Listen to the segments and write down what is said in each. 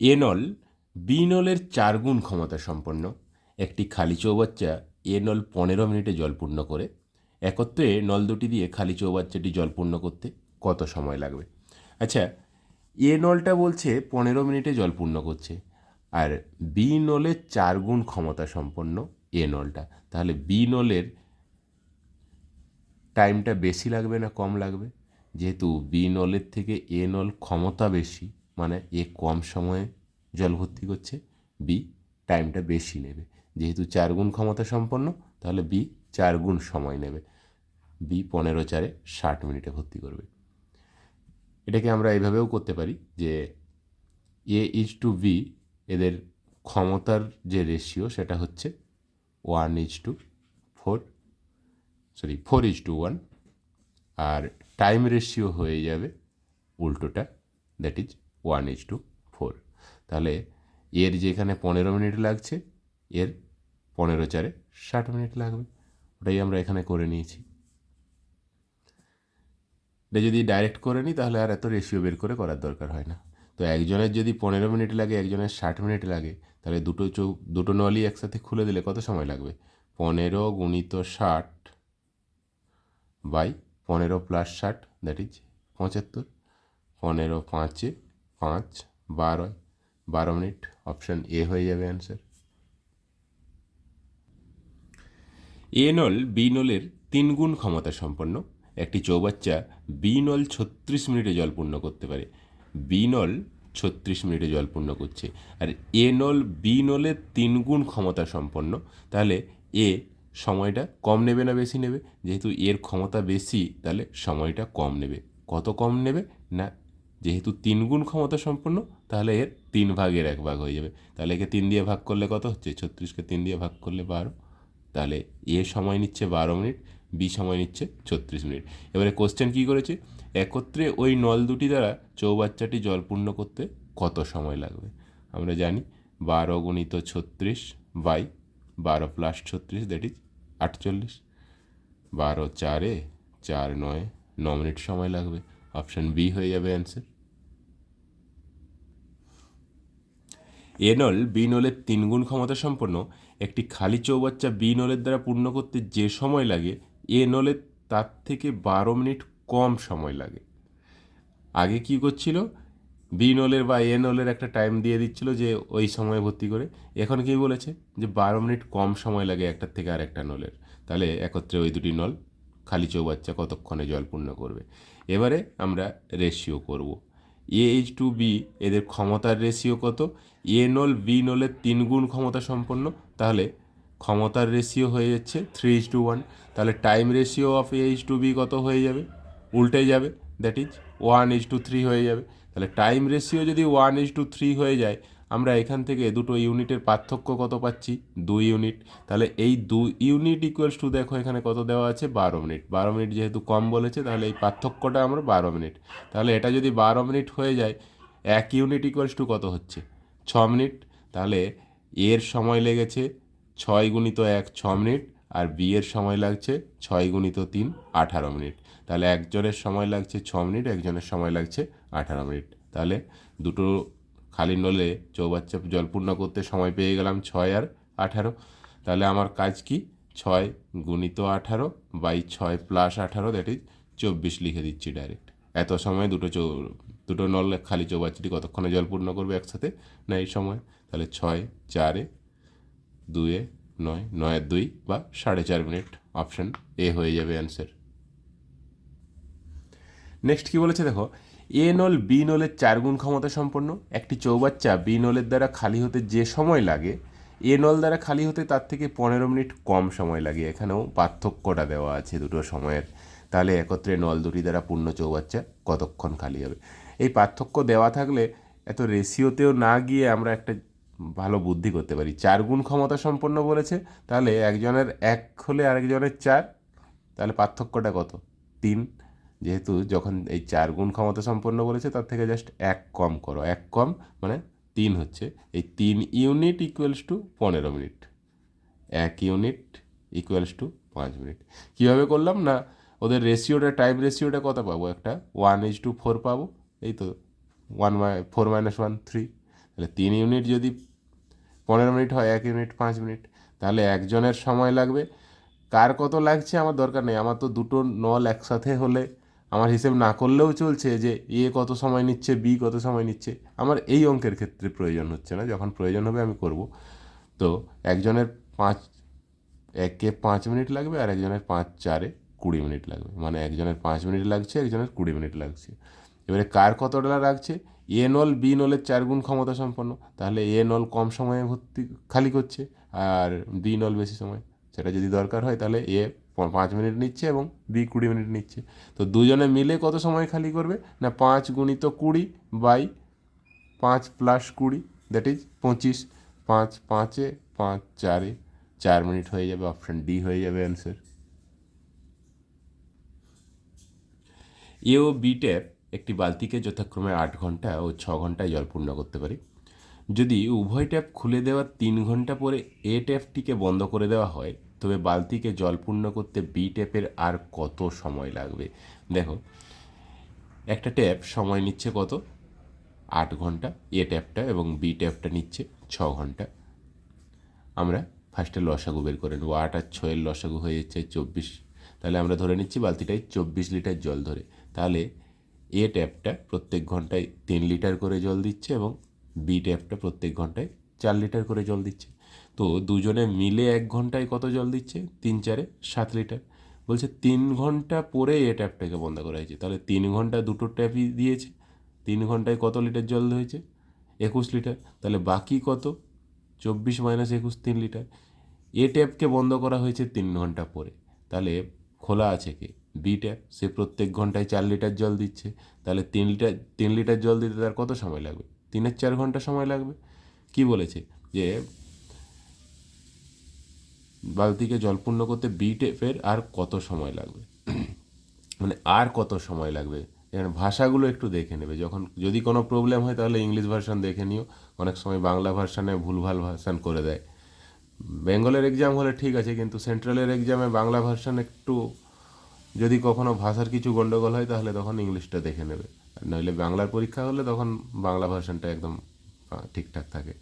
এ নল বি নলের চার গুণ ক্ষমতা সম্পন্ন। একটি খালি চৌবাচ্চা এনল পনেরো মিনিটে জল পূর্ণ করে। একত্রে নল দুটি দিয়ে খালি চৌবাচ্চাটি জল পূর্ণ করতে কত সময় লাগবে? আচ্ছা এ নলটা বলছে পনেরো মিনিটে জল পূর্ণ করছে আর বি নলের চার গুণ ক্ষমতা সম্পন্ন এ নলটা তাহলে বি নলের টাইমটা বেশি লাগবে না কম লাগবে? যেহেতু বি নলের থেকে এ নল ক্ষমতা বেশি মানে এ কম সময়ে জল ভর্তি করছে বি টাইমটা বেশি নেবে। যেহেতু চার গুণ ক্ষমতা সম্পন্ন, তাহলে বি চার গুণ সময় নেবে। বি পনেরো চারে ষাট মিনিটে ভর্তি করবে। এটাকে আমরা এইভাবেও করতে পারি যে এ ইজ টু বি এদের ক্ষমতার যে রেশিও সেটা হচ্ছে one is to four sorry four is to one R time ratio হয়ে যাবে উল্টোটা that is one is to তাহলে এর যেখানে পনেরো মিনিট লাগছে, এর পনেরো চারে ষাট মিনিট লাগবে। ওটাই আমরা এখানে করে নিয়েছি। এটা যদি ডাইরেক্ট করে নিই, তাহলে আর এত রেশিও বের করে করার দরকার হয় না। তো একজনের যদি পনেরো মিনিট লাগে, একজনের ষাট মিনিট লাগে, তাহলে দুটো চৌ দুটো নলই একসাথে খুলে দিলে কত সময় লাগবে? পনেরো গুণিত ষাট বাই পনেরো প্লাস ষাট দ্যাট ইজ পঁচাত্তর। পনেরো পাঁচে পাঁচ বারো বারো মিনিট অপশান এ হয়ে যাবে অ্যান্সার এ নল বি নলের তিন গুণ ক্ষমতা সম্পন্ন। একটি চৌবাচ্চা বি নল ছত্রিশ মিনিটে জল পূর্ণ করতে পারে। বি নল ছত্রিশ মিনিটে জল পূর্ণ করছে। আর এ নল বি নলের তিন গুণ ক্ষমতা সম্পন্ন। তাহলে এ সময়টা কম নেবে না বেশি নেবে? যেহেতু এর ক্ষমতা বেশি, তাহলে সময়টা কম নেবে। কত কম নেবে? না যেহেতু তিন গুণ ক্ষমতা সম্পন্ন, তাহলে এর তিন ভাগের এক ভাগ হয়ে যাবে। তাহলে একে তিন দিয়ে ভাগ করলে কত হচ্ছে? ছত্রিশকে তিন দিয়ে ভাগ করলে বারো। তাহলে এ সময় নিচ্ছে বারো মিনিট, বি সময় নিচ্ছে ছত্রিশ মিনিট। এবারে কোশ্চেন কী করেছে? একত্রে ওই নল দুটি দ্বারা চৌবাচ্চাটি জল পূর্ণ করতে কত সময় লাগবে? আমরা জানি বারো গুণিত ছত্রিশ বাই বারো প্লাস ছত্রিশ দ্যাট ইজ আটচল্লিশ। বারো চারে চার নয়, ন মিনিট সময় লাগবে। অপশান বি হয়ে যাবে অ্যান্সার। এ নল বি নলের তিনগুণ ক্ষমতা সম্পন্ন একটি খালি চৌবাচ্চা বি নলের দ্বারা পূর্ণ করতে যে সময় লাগে, এ নলের তার থেকে বারো মিনিট কম সময় লাগে। আগে কি করছিল? বি নলের বা এ নলের একটা টাইম দিয়ে দিচ্ছিল যে ওই সময় ভর্তি করে। এখন কি বলেছে? যে বারো মিনিট কম সময় লাগে একটার থেকে আর একটা নলের। তাহলে একত্রে ওই দুটি নল, খালি চৌবাচ্চা কতক্ষণে জল পূর্ণ করবে? এবারে আমরা রেশিও করব। এ এইচ টু বি এদের ক্ষমতার রেশিও কত? এ নল বি নলের তিন গুণ ক্ষমতা সম্পন্ন। তাহলে ক্ষমতার রেশিও হয়ে যাচ্ছে থ্রি ইজ টু ওয়ান তাহলে time ratio of A H to B কত হয়ে যাবে? উল্টে যাবে that is one is to three হয়ে যাবে। তাহলে টাইম রেশিও যদি ওয়ান ইজ টু থ্রি হয়ে যায় আমরা এখান থেকে দুটো ইউনিটের পার্থক্য কত পাচ্ছি? দুই ইউনিট। তাহলে এই দু ইউনিট ইকুয়ালস টু দেখো এখানে কত দেওয়া আছে? বারো মিনিট। বারো মিনিট যেহেতু কম বলেছে, তাহলে এই পার্থক্যটা আমরা বারো মিনিট। তাহলে এটা যদি বারো মিনিট হয়ে যায়, এক ইউনিট ইকুয়ালস টু কত হচ্ছে? ছ মিনিট। তাহলে এর সময় লেগেছে ছয় গুণিত এক, ছ মিনিট। আর বি এর সময় লাগছে ছয় গুণিত তিন, আঠারো মিনিট। তাহলে একজনের সময় লাগছে ছ মিনিট, একজনের সময় লাগছে আঠারো মিনিট। তাহলে দুটো খালি নলে চৌবাচ্চা জল পূর্ণ করতে সময় পেয়ে গেলাম ছয় আর আঠারো। তাহলে আমার কাজ কি? ছয় গুণিত আঠারো বাই ছয় প্লাস আঠারো দ্যাট ইজ চব্বিশ লিখে দিচ্ছি ডাইরেক্ট এত সময় দুটো চৌ দুটো নল খালি চৌবাচ্চাটি কতক্ষণে জল পূর্ণ করবে একসাথে? না, এই সময়। তাহলে ছয়, চারে, দুয়ে, নয়, নয়ের দুই বা সাড়ে চার মিনিট। অপশান এ হয়ে যাবে অ্যান্সার নেক্সট কি বলেছে দেখো? এ নল, বি নলের চার গুণ ক্ষমতা সম্পন্ন। একটি চৌবাচ্চা বি নলের দ্বারা খালি হতে যে সময় লাগে, এ নল দ্বারা খালি হতে তার থেকে পনেরো মিনিট কম সময় লাগে। এখানেও পার্থক্যটা দেওয়া আছে দুটো সময়ের। তাহলে একত্রে নল দুটি দ্বারা পূর্ণ চৌবাচ্চা কতক্ষণ খালি হবে? এই পার্থক্য দেওয়া থাকলে এত রেশিওতেও না গিয়ে আমরা একটা ভালো বুদ্ধি করতে পারি। চার গুণ ক্ষমতা সম্পন্ন বলেছে, তাহলে একজনের এক হলে আরেকজনের চার, তাহলে পার্থক্যটা কত? তিন। যেহেতু যখন এই চার গুণ ক্ষমতা সম্পন্ন বলেছে, তার থেকে জাস্ট এক কম করো। এক কম মানে তিন হচ্ছে। এই তিন ইউনিট ইকুয়ালস টু পনেরো মিনিট এক ইউনিট ইকুয়ালস টু পাঁচ মিনিট কীভাবে করলাম না? ওদের রেশিওটা টাইম রেশিওটা কত পাবো? একটা ওয়ান ইজ টু ফোর পাবো। এই তো one my four minus one three তাহলে তিন ইউনিট যদি পনেরো মিনিট হয়, এক ইউনিট পাঁচ মিনিট তাহলে একজনের সময় লাগবে। কার কত লাগছে আমার দরকার নেই। আমার তো দুটো নল একসাথে হলে আমার হিসেব না করলেও চলছে যে এ কত সময় নিচ্ছে, বি কত সময় নিচ্ছে। আমার এই অঙ্কের ক্ষেত্রে প্রয়োজন হচ্ছে না, যখন প্রয়োজন হবে আমি করব। তো একজনের পাঁচ, একে পাঁচ মিনিট লাগবে আর একজনের পাঁচ, চারে কুড়ি মিনিট লাগবে। মানে একজনের পাঁচ মিনিট লাগছে, একজনের কুড়ি মিনিট লাগছে। এবারে কার কতটা লাগছে? এ নল, বি নলের চার গুণ ক্ষমতা সম্পন্ন। তাহলে এ নল কম সময়ে ভর্তি খালি করছে আর বি নল বেশি সময়। সেটা যদি দরকার হয় তাহলে এ পাঁচ মিনিট নিচ্ছে এবং বি কুড়ি মিনিট নিচ্ছে। তো দুজনে মিলে কত সময় খালি করবে? না, পাঁচ গুণিত কুড়ি বাই পাঁচ প্লাস কুড়ি, দ্যাট ইজ পঁচিশ। পাঁচ পাঁচে পাঁচ চারে, চার মিনিট হয়ে যাবে, অপশান ডি হয়ে যাবে অ্যান্সার এ ও বি ট্যাপ একটি বালতিকে যথাক্রমে আট ঘণ্টা ও ছ ঘন্টায় জল পূর্ণ করতে পারে। যদি উভয় ট্যাপ খুলে দেওয়ার তিন ঘণ্টা পরে এ ট্যাপটিকে বন্ধ করে দেওয়া হয় তবে বালতিকে জল পূর্ণ করতে বি ট্যাপের আর কত সময় লাগবে? দেখো, একটা ট্যাপ সময় নিচ্ছে কত? আট ঘণ্টা। এ ট্যাপটা এবং বি ট্যাপটা নিচ্ছে ছ ঘণ্টা। আমরা ফার্স্টে লসাগু বের করে নেব। আট আর ছয়ের লসাগু হয়ে যাচ্ছে চব্বিশ। তাহলে আমরা ধরে নিচ্ছি বালতিটায় চব্বিশ লিটার জল ধরে। তাহলে এ ট্যাপটা প্রত্যেক ঘন্টায় তিন লিটার করে জল দিচ্ছে এবং বি ট্যাপটা প্রত্যেক ঘন্টায় চার লিটার করে জল দিচ্ছে। তো দুজনে মিলে এক ঘন্টায় কত জল দিচ্ছে? তিন চারে সাত লিটার। বলছে, তিন ঘণ্টা পরে এ ট্যাপটাকে বন্ধ করা হয়েছে। তাহলে তিন ঘণ্টা দুটো ট্যাপই দিয়েছে। তিন ঘন্টায় কত লিটার জল হয়েছে? একুশ লিটার। তাহলে বাকি কত? চব্বিশ মাইনাস একুশ, তিন লিটার। এ ট্যাপকে বন্ধ করা হয়েছে তিন ঘণ্টা পরে। তাহলে খোলা আছে কে? B tap. সে প্রত্যেক ঘন্টায় চার লিটার জল দিচ্ছে। তাহলে তিন লিটার তিন লিটার জল দিতে তার কত সময় লাগবে? তিনের চার ঘণ্টা সময় লাগবে। কি বলেছে? যে বালতিকে জল পূর্ণ করতে বি ট্যাপের আর কত সময় লাগবে? মানে আর কত সময় লাগবে? এখানে ভাষাগুলো একটু দেখে নেবে। যখন যদি কোনো প্রবলেম হয় তাহলে ইংলিশ ভার্সন দেখে নিও। অনেক সময় বাংলা ভার্সানে ভুলভাল ভার্সান করে দেয়। বেঙ্গলের এক্সাম হলে ঠিক আছে, কিন্তু সেন্ট্রালের এক্সামে বাংলা ভার্সান একটু যদি কখনো ভাষার কিছু গণ্ডগোল হয় তাহলে তখন ইংলিশটা দেখে নেবে। আর নইলে বাংলার পরীক্ষা হলে তখন বাংলা ভার্সানটা একদম ঠিকঠাক থাকে।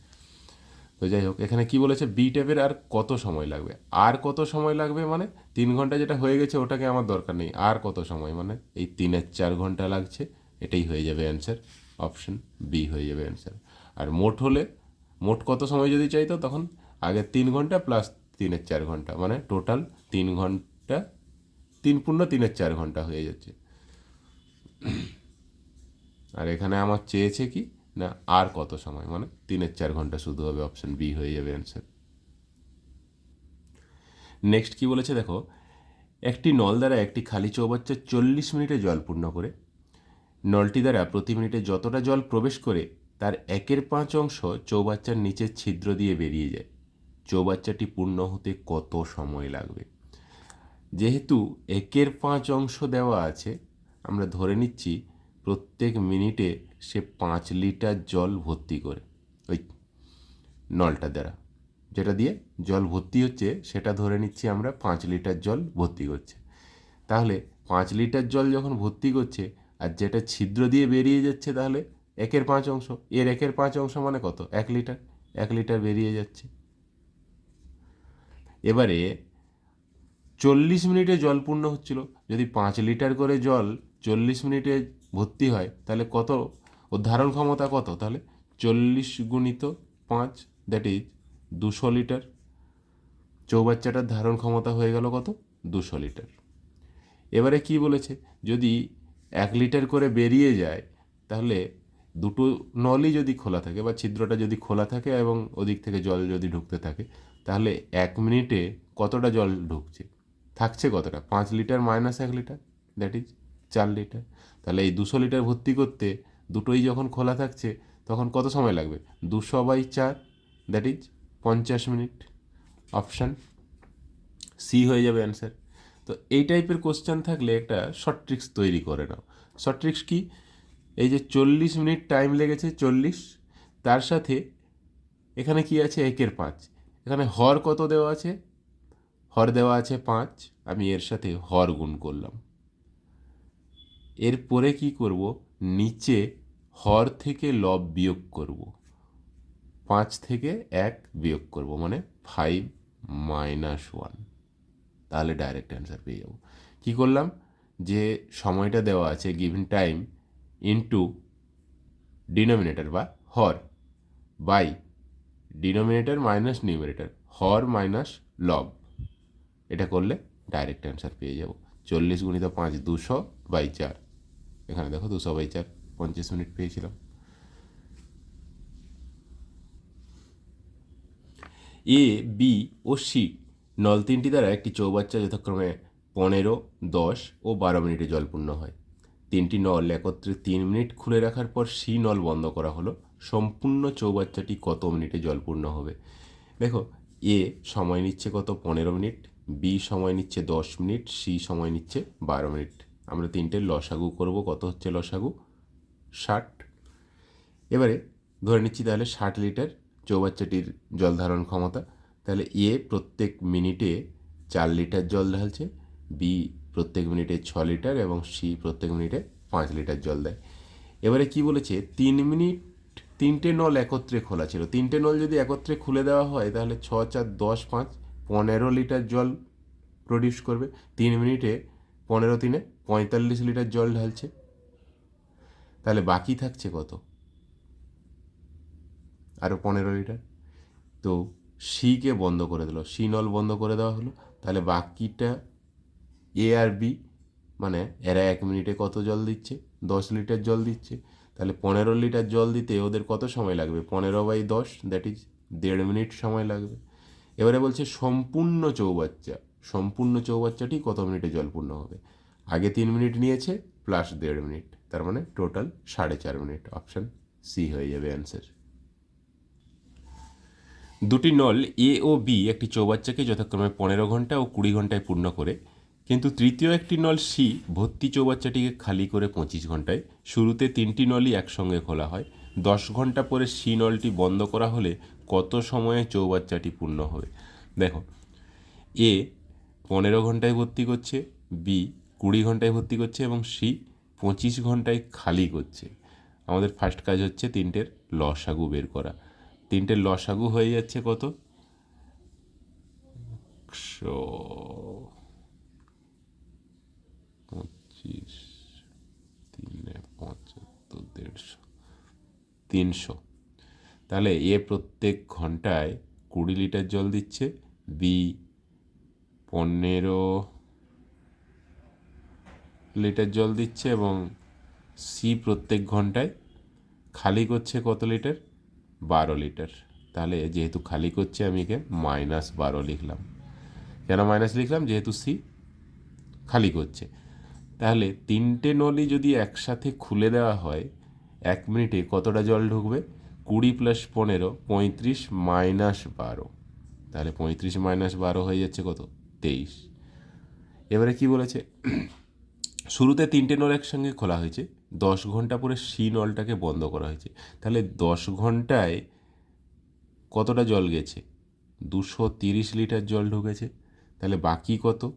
তো যাই হোক, এখানে কি বলেছে? বি ট্যাপের আর কত সময় লাগবে? আর কত সময় লাগবে মানে? তিন ঘণ্টা যেটা হয়ে গেছে ওটাকে আমার দরকার নেই। আর কত সময় মানে? এই তিনের চার ঘণ্টা লাগছে। এটাই হয়ে যাবে অ্যান্সার অপশন বি হয়ে যাবে অ্যান্সার আর মোট হলে, মোট কত সময় যদি চাইতো তখন আগে তিন ঘণ্টা প্লাস তিনের চার ঘণ্টা মানে টোটাল তিন ঘণ্টা, তিন পূর্ণ তিনের চার ঘণ্টা হয়ে যাচ্ছে। আর এখানে আমার চেয়েছে কি? না, আর কত সময়? মানে তিনের চার ঘণ্টা শুধু হবে অপশন বি হয়ে যাবে অ্যান্সার নেক্সট কি বলেছে দেখো, একটি নল দ্বারা একটি খালি চৌবাচ্চা চল্লিশ মিনিটে জল পূর্ণ করে। নলটি দ্বারা প্রতি মিনিটে যতটা জল প্রবেশ করে, তার একের পাঁচ অংশ চৌবাচ্চার নিচের ছিদ্র দিয়ে বেরিয়ে যায়। চৌবাচ্চাটি পূর্ণ হতে কত সময় লাগবে? যেহেতু একের পাঁচ অংশ দেওয়া আছে, আমরা ধরে নিচ্ছি প্রত্যেক মিনিটে সে পাঁচ লিটার জল ভর্তি করে। ওই নলটা দ্বারা। যেটা দিয়ে জল ভর্তি হচ্ছে, সেটা ধরে নিচ্ছি আমরা পাঁচ লিটার জল ভর্তি করছে। তাহলে পাঁচ লিটার জল যখন ভর্তি করছে, আর যেটা ছিদ্র দিয়ে বেরিয়ে যাচ্ছে তাহলে একের পাঁচ অংশ। এর একের পাঁচ অংশ মানে কত? এক লিটার। এক লিটার বেরিয়ে যাচ্ছে। এবারে চল্লিশ মিনিটে জল পূর্ণ হচ্ছিল। যদি পাঁচ লিটার করে জল চল্লিশ মিনিটে ভর্তি হয়, তাহলে কত? ওর ধারণ ক্ষমতা কত? তাহলে চল্লিশ গুণিত পাঁচ দ্যাট ইজ দুশো লিটার। চৌবাচ্চাটার ধারণ ক্ষমতা হয়ে গেল কত? দুশো লিটার। এবারে কি বলেছে? যদি এক লিটার করে বেরিয়ে যায়, তাহলে দুটো নলই যদি খোলা থাকে বা ছিদ্রটা যদি খোলা থাকে এবং ওদিক থেকে জল যদি ঢুকতে থাকে, তাহলে এক মিনিটে কতটা জল ঢুকছে? থাকছে কতটা? পাঁচ লিটার মাইনাস এক লিটার দ্যাট ইজ চার লিটার। তাহলে এই দুশো লিটার ভর্তি করতে দুটোই যখন খোলা থাকছে, তখন কত সময় লাগবে? দুশো বাই চার দ্যাট ইজ পঞ্চাশ মিনিট। অপশান সি হয়ে যাবে অ্যান্সার তো এই টাইপের কোশ্চেন থাকলে একটা শর্ট ট্রিক্স তৈরি করে নাও। শর্ট ট্রিক্স কি? এই যে চল্লিশ মিনিট টাইম লেগেছে চল্লিশ, তার সাথে এখানে কি আছে? একের পাঁচ। এখানে হর কত দেওয়া আছে? হর দেওয়া আছে পাঁচ। আমি এর সাথে হর গুণ করলাম। এরপরে কি করব? নিচে হর থেকে লব বিয়োগ করব। পাঁচ থেকে এক বিয়োগ করব মানে ফাইভ মাইনাস ওয়ান তাহলে ডাইরেক্ট অ্যান্সার পেয়ে যাব। কী করলাম? যে সময়টা দেওয়া আছে গিভেন টাইম ইনটু ডিনোমিনেটর বা হর বাই ডিনোমিনেটর মাইনাস নিউমিনেটর হর মাইনাস লব। এটা করলে ডাইরেক্ট অ্যান্সার পেয়ে যাব। চল্লিশ গুণিত পাঁচ, দুশো বাই চার। এখানে দেখো দুশো বাই চার, পঞ্চাশ মিনিট পেয়েছিলাম। এ, বি ও সি নল তিনটি দ্বারা একটি চৌবাচ্চা যথাক্রমে পনেরো, দশ ও বারো মিনিটে জলপূর্ণ হয়। তিনটি নল একত্রে তিন মিনিট খুলে রাখার পর সি নল বন্ধ করা হলো। সম্পূর্ণ চৌবাচ্চাটি কত মিনিটে জলপূর্ণ হবে? দেখো, এ সময় নিচ্ছে কত? পনেরো মিনিট, বি সময় নিচ্ছে দশ মিনিট, সি সময় নিচ্ছে বারো মিনিট। আমরা তিনটে লসাগু করব। কত হচ্ছে লসাগু? ষাট। এবারে ধরে নিচ্ছি তাহলে ষাট লিটার চৌবাচ্চাটির জল ধারণ ক্ষমতা। তাহলে এ প্রত্যেক মিনিটে চার লিটার জল ঢালছে, বি প্রত্যেক মিনিটে ছ লিটার এবং সি প্রত্যেক মিনিটে পাঁচ লিটার জল দেয়। এবারে কি বলেছে? তিন মিনিট, তিনটে নল একত্রে খোলা ছিল। তিনটে নল যদি একত্রে খুলে দেওয়া হয়, তাহলে ছ, চার, দশ, পাঁচ, পনেরো লিটার জল প্রডিউস করবে। তিন মিনিটে পনেরো, তিনে পঁয়তাল্লিশ লিটার জল ঢালছে। তাহলে বাকি থাকছে কত? আরও পনেরো লিটার। তো সিকে বন্ধ করে দিল সি নল বন্ধ করে দেওয়া হলো। তাহলে বাকিটা এ আর বি মানে এরা এক মিনিটে কত জল দিচ্ছে? দশ লিটার জল দিচ্ছে। তাহলে পনেরো লিটার জল দিতে ওদের কত সময় লাগবে? পনেরো বাই দশ দ্যাট ইজ দেড় মিনিট সময় লাগবে। এবারে বলছে সম্পূর্ণ চৌবাচ্চা, সম্পূর্ণ চৌবাচ্চাটি কত মিনিটে জলপূর্ণ হবে? আগে তিন মিনিট নিয়েছে প্লাস দেড় মিনিট। তার মানে টোটাল সাড়ে চার মিনিট। অপশান সি হয়ে যাবে অ্যান্সার দুটি নল এ ও বি একটি চৌবাচ্চাকে যথাক্রমে পনেরো ঘণ্টা ও কুড়ি ঘন্টায় পূর্ণ করে, কিন্তু তৃতীয় একটি নল সি ভর্তি চৌবাচ্চাটিকে খালি করে পঁচিশ ঘন্টায়। শুরুতে তিনটি নলই একসঙ্গে খোলা হয়। দশ ঘণ্টা পরে সি নলটি বন্ধ করা হলে কত সময়ে চৌবাচ্চাটি পূর্ণ হবে? দেখো এ পনেরো ঘন্টায় ভর্তি করছে বি কুড়ি ঘন্টায় ভর্তি করছে এবং সি পঁচিশ ঘন্টায় খালি করছে। আমাদের ফার্স্ট কাজ হচ্ছে তিনটের লসাগু বের করা। তিনটের লসাগু হয়ে যাচ্ছে কত? পঁচিশ পঁচাত্তর, দেড়শো, তিনশো। তাহলে এ প্রত্যেক ঘন্টায় কুড়ি লিটার জল দিচ্ছে, বি পনেরো লিটার জল দিচ্ছে এবং সি প্রত্যেক ঘন্টায় খালি করছে কত লিটার? বারো লিটার। তাহলে যেহেতু খালি করছে, আমি একে মাইনাস বারো লিখলাম। কেন মাইনাস লিখলাম? যেহেতু সি খালি করছে। তাহলে তিনটে নলই যদি একসাথে খুলে দেওয়া হয়, এক মিনিটে কতটা জল ঢুকবে? কুড়ি প্লাস পনেরো, পঁয়ত্রিশ মাইনাস বারো। তাহলে পঁয়ত্রিশ মাইনাস বারো হয়ে যাচ্ছে কত? তেইশ। এবারে কি বলেছে? শুরুতে তিনটে নল একসঙ্গে খোলা হয়েছে। দশ ঘণ্টা পরে সি নলটাকে বন্ধ করা হয়েছে। তাহলে দশ ঘন্টায় কতটা জল গেছে? দুশো তিরিশ লিটার জল ঢুকেছে। তাহলে বাকি কত?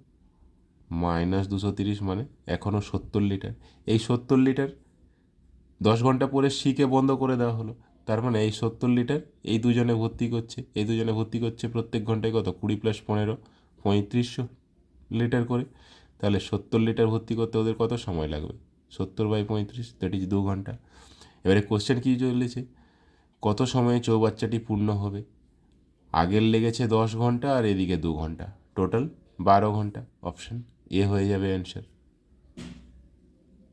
মাইনাস দুশো তিরিশ মানে এখনও সত্তর লিটার। এই সত্তর লিটার দশ ঘণ্টা পরে সিকে বন্ধ করে দেওয়া হলো। তার মানে এই সত্তর লিটার এই দুজনে ভর্তি করছে, এই দুজনে ভর্তি করছে প্রত্যেক ঘন্টায় কত? কুড়ি প্লাস পনেরো, পঁয়ত্রিশশো লিটার করে। তাহলে সত্তর লিটার ভর্তি করতে ওদের কত সময় লাগবে? সত্তর বাই পঁয়ত্রিশ দ্যাট ইজ দু ঘণ্টা। এবারে কোশ্চেন কী চলেছে? কত সময়ে চৌবাচ্চাটি পূর্ণ হবে? আগের লেগেছে দশ ঘণ্টা আর এদিকে দু ঘণ্টা। টোটাল বারো ঘণ্টা। অপশান এ হয়ে যাবে অ্যান্সার